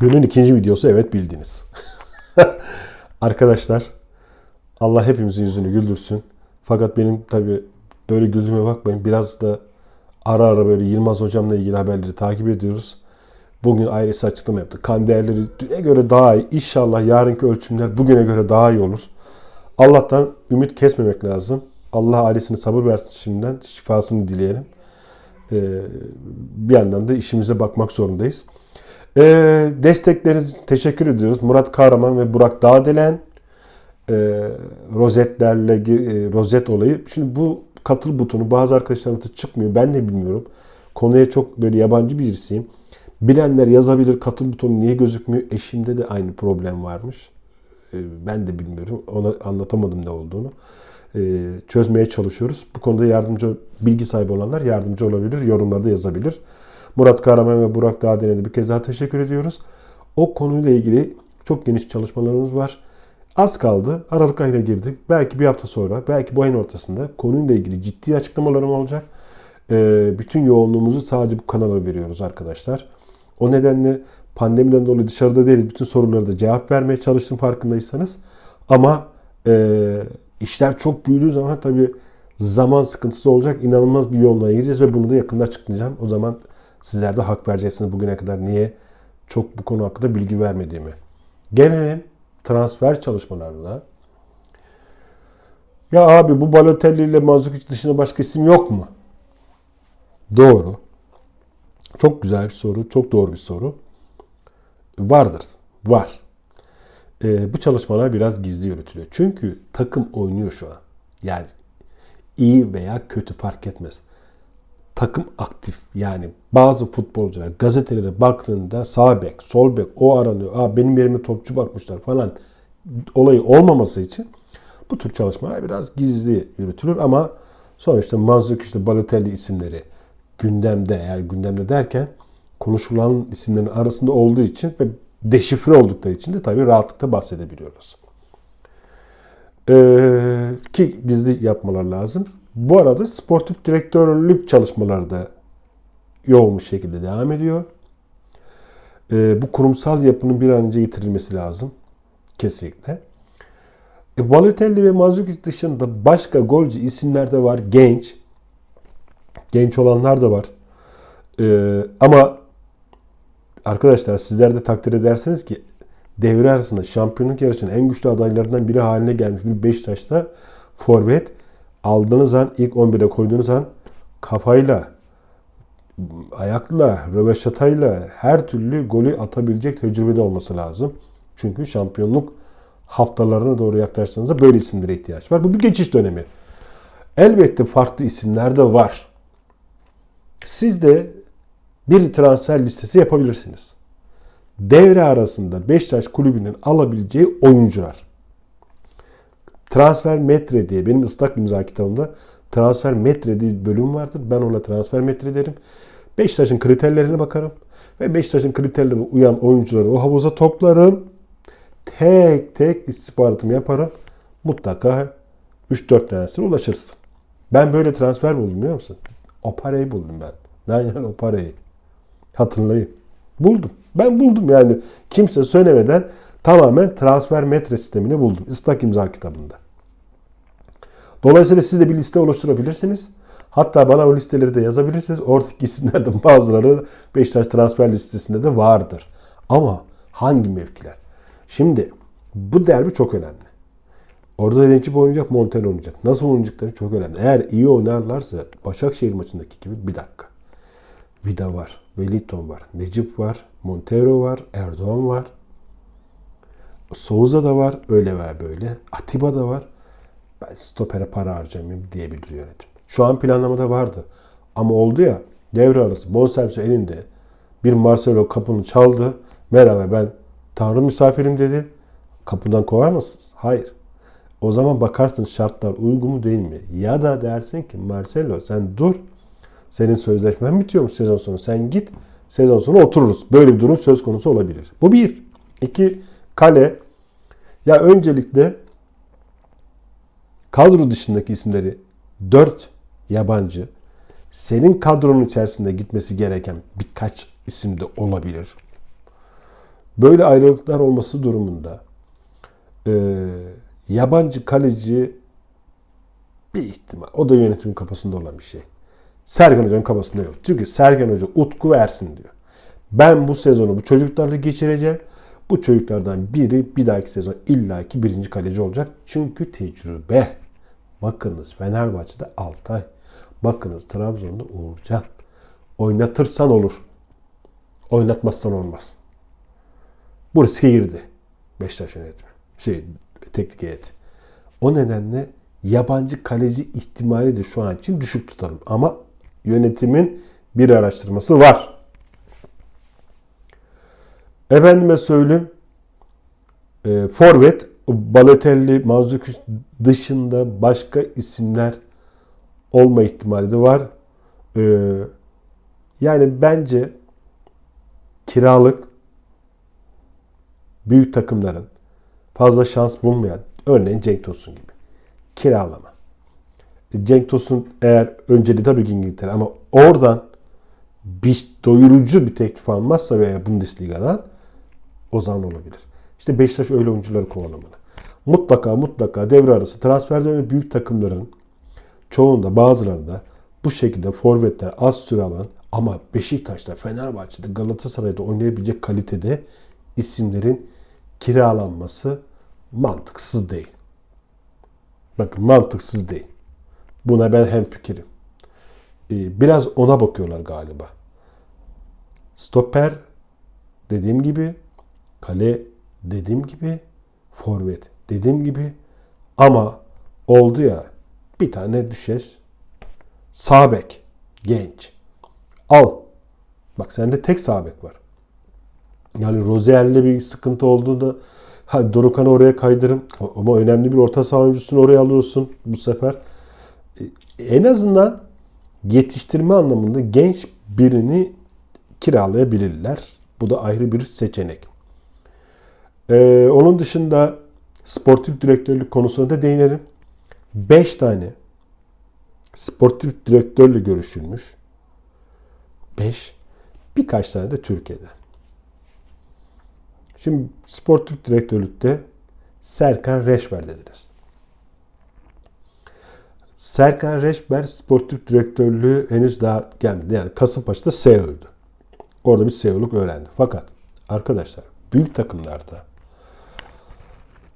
Günün ikinci videosu evet bildiniz. Arkadaşlar Allah hepimizin yüzünü güldürsün. Fakat benim tabi böyle güldüğüme bakmayın. Biraz da ara ara böyle Yılmaz hocamla ilgili haberleri takip ediyoruz. Bugün ailesi açıklama yaptı. Kan değerleri düne göre daha iyi. İnşallah yarınki ölçümler bugüne göre daha iyi olur. Allah'tan ümit kesmemek lazım. Allah ailesine sabır versin şimdiden. Şifasını dileyelim. Ee, bir yandan da işimize bakmak zorundayız. Ee, destekleriniz teşekkür ediyoruz. Murat Kahraman ve Burak Dağdelen e, rozetlerle e, rozet olayı. Şimdi bu katıl butonu bazı arkadaşlarımda çıkmıyor. Ben de bilmiyorum. Konuya çok böyle yabancı birisiyim. Bilenler yazabilir katıl butonu niye gözükmüyor. Eşimde de aynı problem varmış. Ee, ben de bilmiyorum. Ona anlatamadım ne olduğunu. Ee, çözmeye çalışıyoruz. Bu konuda yardımcı bilgi sahibi olanlar yardımcı olabilir. Yorumlarda yazabilir. Murat Kahraman ve Burak Dağden'e de bir kez daha teşekkür ediyoruz. O konuyla ilgili çok geniş çalışmalarımız var. Az kaldı. Aralık ayına girdik. Belki bir hafta sonra, belki bu ayın ortasında konuyla ilgili ciddi açıklamalarım olacak. Ee, bütün yoğunluğumuzu sadece bu kanala veriyoruz arkadaşlar. O nedenle pandemiden dolayı dışarıda değiliz. Bütün sorulara da cevap vermeye çalıştım farkındaysanız. Ama e, işler çok büyüdüğü zaman tabii zaman sıkıntısı olacak. İnanılmaz bir yoğunluğa gireceğiz ve bunu da yakında açıklayacağım. O zaman sizler de hak vereceksiniz bugüne kadar niye çok bu konu hakkında bilgi vermediğimi. Gelelim transfer çalışmalarına. Ya abi bu Balotelli ile Mandzukic dışında başka isim yok mu? Doğru. Çok güzel bir soru. Çok doğru bir soru. Vardır. Var. Ee, bu çalışmalar biraz gizli yürütülüyor. Çünkü takım oynuyor şu an. Yani iyi veya kötü fark etmez. Takım aktif. Yani bazı futbolcular gazetelere baktığında sağ bek, sol bek o aranıyor. Aa, benim yerime topçu bakmışlar falan olayı olmaması için bu tür çalışmalar biraz gizli yürütülür ama sonuçta Manzukic işte Balotelli isimleri gündemde eğer gündemde derken konuşulan isimlerin arasında olduğu için ve deşifre oldukları için de tabii rahatlıkla bahsedebiliyoruz. Ee, ki gizli yapmalar lazım. Bu arada sportif direktörlük çalışmaları da yoğun bir şekilde devam ediyor. Ee, bu kurumsal yapının bir an önce getirilmesi lazım. Kesinlikle. E, Balotelli ve Mandzukic dışında başka golcü isimler de var. Genç. Genç olanlar da var. Ee, ama arkadaşlar sizler de takdir edersiniz ki devre arasında şampiyonluk yarışının en güçlü adaylarından biri haline gelmiş bir Beşiktaş'ta forvet aldığınız an ilk 11'e koyduğunuz an kafayla ayakla, röveşatayla her türlü golü atabilecek tecrübede olması lazım. Çünkü şampiyonluk haftalarına doğru yaklaştığınızda böyle isimlere ihtiyaç var. Bu bir geçiş dönemi. Elbette farklı isimler de var. Siz de bir transfer listesi yapabilirsiniz. Devre arasında Beşiktaş kulübünün alabileceği oyuncular. Transfer metre diye benim ıslak imza kitabımda transfer metre diye bir bölüm vardır. Ben ona transfer metre derim. Beşiktaş'ın kriterlerine bakarım. Ve Beşiktaş'ın kriterlerine uyan oyuncuları o havuza toplarım. Tek tek istihbaratımı yaparım. Mutlaka 3-4 tanesine ulaşırsın. Ben böyle transfer buldum biliyor musun? O parayı buldum ben. Yani o parayı. Hatırlayın. Buldum. Ben buldum yani. Kimse söylemeden tamamen transfer metre sistemini buldum. Islak imza kitabında. Dolayısıyla siz de bir liste oluşturabilirsiniz. Hatta bana o listeleri de yazabilirsiniz. Oradaki isimlerden bazıları Beşiktaş transfer listesinde de vardır. Ama hangi mevkiler? Şimdi bu derbi çok önemli. Orada Necip oynayacak, Montero oynayacak. Nasıl oynayacakları çok önemli. Eğer iyi oynarlarsa Başakşehir maçındaki gibi bir dakika. Vida var, Wellington var, Necip var, Montero var, Erdoğan var. Souza da var, öyle veya böyle. Atiba da var. Ben stopere para harcamayayım diyebilir yönetim. Şu an planlamada vardı. Ama oldu ya devre arası bonservis elinde bir Marcelo kapını çaldı. Merhaba ben Tanrı misafirim dedi. Kapıdan kovar mısınız? Hayır. O zaman bakarsın şartlar uygun mu değil mi? Ya da dersin ki Marcelo sen dur. Senin sözleşmen bitiyor mu sezon sonu? Sen git. Sezon sonu otururuz. Böyle bir durum söz konusu olabilir. Bu bir. İki, kale. Ya öncelikle kadro dışındaki isimleri dört yabancı senin kadronun içerisinde gitmesi gereken birkaç isim de olabilir. Böyle ayrılıklar olması durumunda e, yabancı kaleci bir ihtimal. O da yönetimin kafasında olan bir şey. Sergen Hoca'nın kafasında yok. Çünkü Sergen Hoca Utku versin diyor. Ben bu sezonu bu çocuklarla geçireceğim. Bu çocuklardan biri bir dahaki sezon illaki birinci kaleci olacak. Çünkü tecrübe. Bakınız Fenerbahçe'de Altay. Bakınız Trabzon'da Uğurcan. Oynatırsan olur. Oynatmazsan olmaz. Bu riske girdi. Beşiktaş yönetimi. Şey, teknik heyeti. O nedenle yabancı kaleci ihtimali de şu an için düşük tutalım. Ama yönetimin bir araştırması var. Efendime söyleyeyim. E, Forvet, Balotelli, Mandzukic dışında başka isimler olma ihtimali de var. E, yani bence kiralık büyük takımların fazla şans bulmayan örneğin Cenk Tosun gibi kiralama. E, Cenk Tosun eğer önceliği tabii ki İngiltere ama oradan bir doyurucu bir teklif almazsa veya Bundesliga'dan o zaman olabilir. İşte Beşiktaş öyle oyuncuları kovalamalı. Mutlaka mutlaka devre arası transfer dönemi büyük takımların çoğunda bazılarında bu şekilde forvetler az süre alan ama Beşiktaş'ta, Fenerbahçe'de, Galatasaray'da oynayabilecek kalitede isimlerin kiralanması mantıksız değil. Bakın mantıksız değil. Buna ben hemfikirim. Ee, biraz ona bakıyorlar galiba. Stoper dediğim gibi, kale dediğim gibi, forvet dediğim gibi ama oldu ya bir tane düşer. Sağ bek genç. Al. Bak sende tek sağ bek var. Yani Rozier'le bir sıkıntı olduğunda ha Dorukan'ı oraya kaydırım. Ama önemli bir orta saha oyuncusunu oraya alıyorsun bu sefer. E, En azından yetiştirme anlamında genç birini kiralayabilirler. Bu da ayrı bir seçenek. Ee, onun dışında sportif direktörlük konusuna da değinelim. 5 tane sportif direktörle görüşülmüş. 5. Birkaç tane de Türkiye'de. Şimdi sportif direktörlükte Serkan Reşber dediniz. Serkan Reşber sportif direktörlüğü henüz daha gelmedi. Yani Kasımpaşa'da CEO'ydu. Orada bir CEO'luk öğrendi. Fakat arkadaşlar büyük takımlarda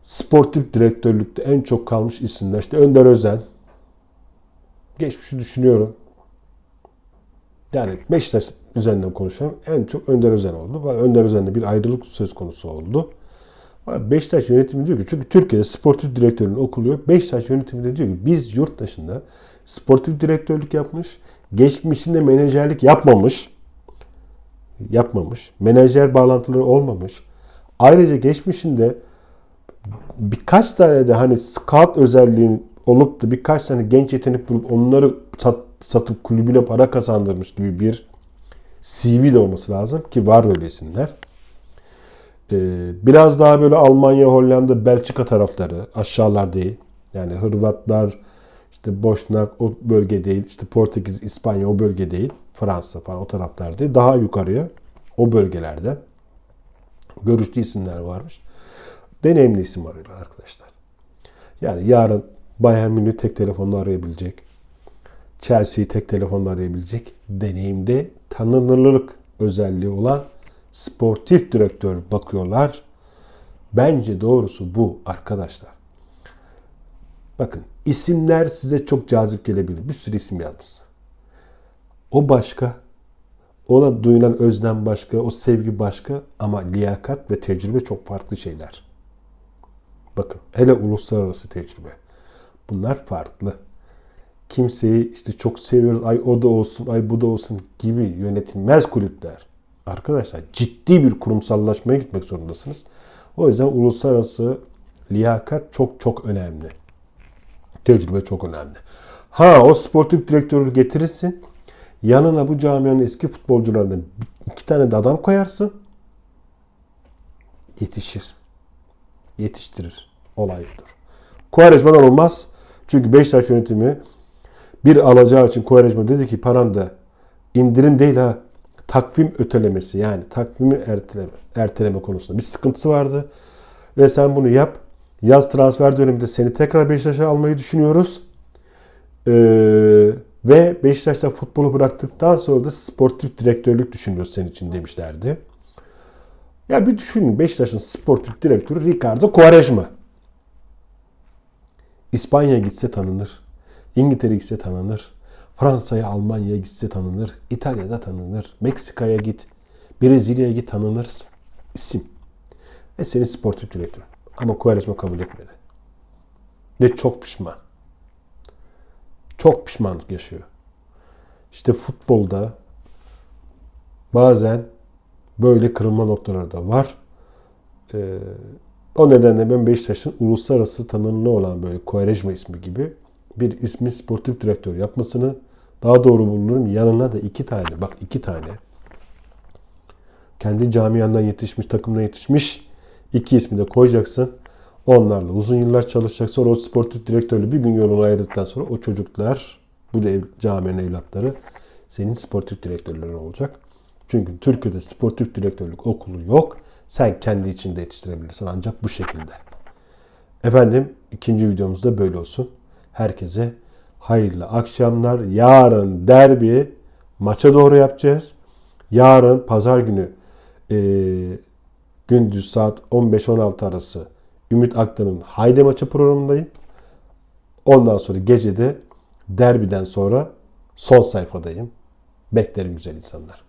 sportif direktörlükte en çok kalmış isimler işte Önder Özen. Geçmişi düşünüyorum. Yani Beşiktaş üzerinden konuşalım. En çok Önder Özen oldu. Önder Özen'de bir ayrılık söz konusu oldu. Beşiktaş yönetimi diyor ki çünkü Türkiye'de sportif direktörün okuluyor. Beşiktaş yönetimi de diyor ki biz yurt dışında sportif direktörlük yapmış, geçmişinde menajerlik yapmamış, yapmamış, menajer bağlantıları olmamış. Ayrıca geçmişinde birkaç tane de hani scout özelliğinin olup da birkaç tane genç yetenek bulup onları sat, satıp kulübüne para kazandırmış gibi bir CV de olması lazım ki var öyle isimler. Ee, biraz daha böyle Almanya, Hollanda, Belçika tarafları aşağılar değil. Yani Hırvatlar, işte Boşnak o bölge değil. işte Portekiz, İspanya o bölge değil. Fransa falan o taraflar değil. Daha yukarıya o bölgelerde görüşlü isimler varmış. Deneyimli isim arıyorlar arkadaşlar. Yani yarın Bayern Münih tek telefonla arayabilecek. Chelsea'yi tek telefonla arayabilecek. Deneyimde tanınırlık özelliği olan sportif direktör bakıyorlar. Bence doğrusu bu arkadaşlar. Bakın isimler size çok cazip gelebilir. Bir sürü isim yazmış. O başka. Ona duyulan özlem başka, o sevgi başka ama liyakat ve tecrübe çok farklı şeyler. Bakın hele uluslararası tecrübe. Bunlar farklı. Kimseyi işte çok seviyoruz, ay o da olsun, ay bu da olsun gibi yönetilmez kulüpler. Arkadaşlar ciddi bir kurumsallaşmaya gitmek zorundasınız. O yüzden uluslararası liyakat çok çok önemli. Tecrübe çok önemli. Ha o sportif direktörü getirirsin. Yanına bu camianın eski futbolcularından iki tane de adam koyarsın. Yetişir. Yetiştirir. Olay budur. Kuvarecma'dan olmaz. Çünkü Beşiktaş yönetimi bir alacağı için Kuvarecma dedi ki paran da indirim değil ha takvim ötelemesi yani takvimi erteleme, erteleme konusunda bir sıkıntısı vardı. Ve sen bunu yap. Yaz transfer döneminde seni tekrar Beşiktaş'a almayı düşünüyoruz. Ee, ve Beşiktaş'ta futbolu bıraktıktan sonra da sportif direktörlük düşünüyoruz senin için demişlerdi. Ya bir düşünün Beşiktaş'ın sportif direktörü Ricardo Quaresma. İspanya'ya gitse tanınır. İngiltere gitse tanınır. Fransa'ya, Almanya'ya gitse tanınır. İtalya'da tanınır. Meksika'ya git. Brezilya'ya git tanınır. İsim. Ve senin sportif direktör. Ama Quaresma kabul etmedi. Ve çok pişman. Çok pişmanlık yaşıyor. İşte futbolda bazen böyle kırılma noktaları da var. Ee, o nedenle ben Beşiktaş'ın uluslararası tanınırlığı olan böyle Quaresma ismi gibi bir ismi sportif direktör yapmasını daha doğru bulurum. Yanına da iki tane, bak iki tane kendi camiandan yetişmiş, takımdan yetişmiş iki ismi de koyacaksın. Onlarla uzun yıllar çalışacak. Sonra o sportif direktörlü bir gün yolunu ayırdıktan sonra o çocuklar, bu da ev, camianın evlatları senin sportif direktörlerin olacak. Çünkü Türkiye'de sportif direktörlük okulu yok. Sen kendi içinde yetiştirebilirsin ancak bu şekilde. Efendim ikinci videomuz da böyle olsun. Herkese hayırlı akşamlar. Yarın derbi maça doğru yapacağız. Yarın pazar günü e, gündüz saat 15-16 arası Ümit Aktan'ın Haydi maçı programındayım. Ondan sonra gecede derbiden sonra son sayfadayım. Beklerim güzel insanlar.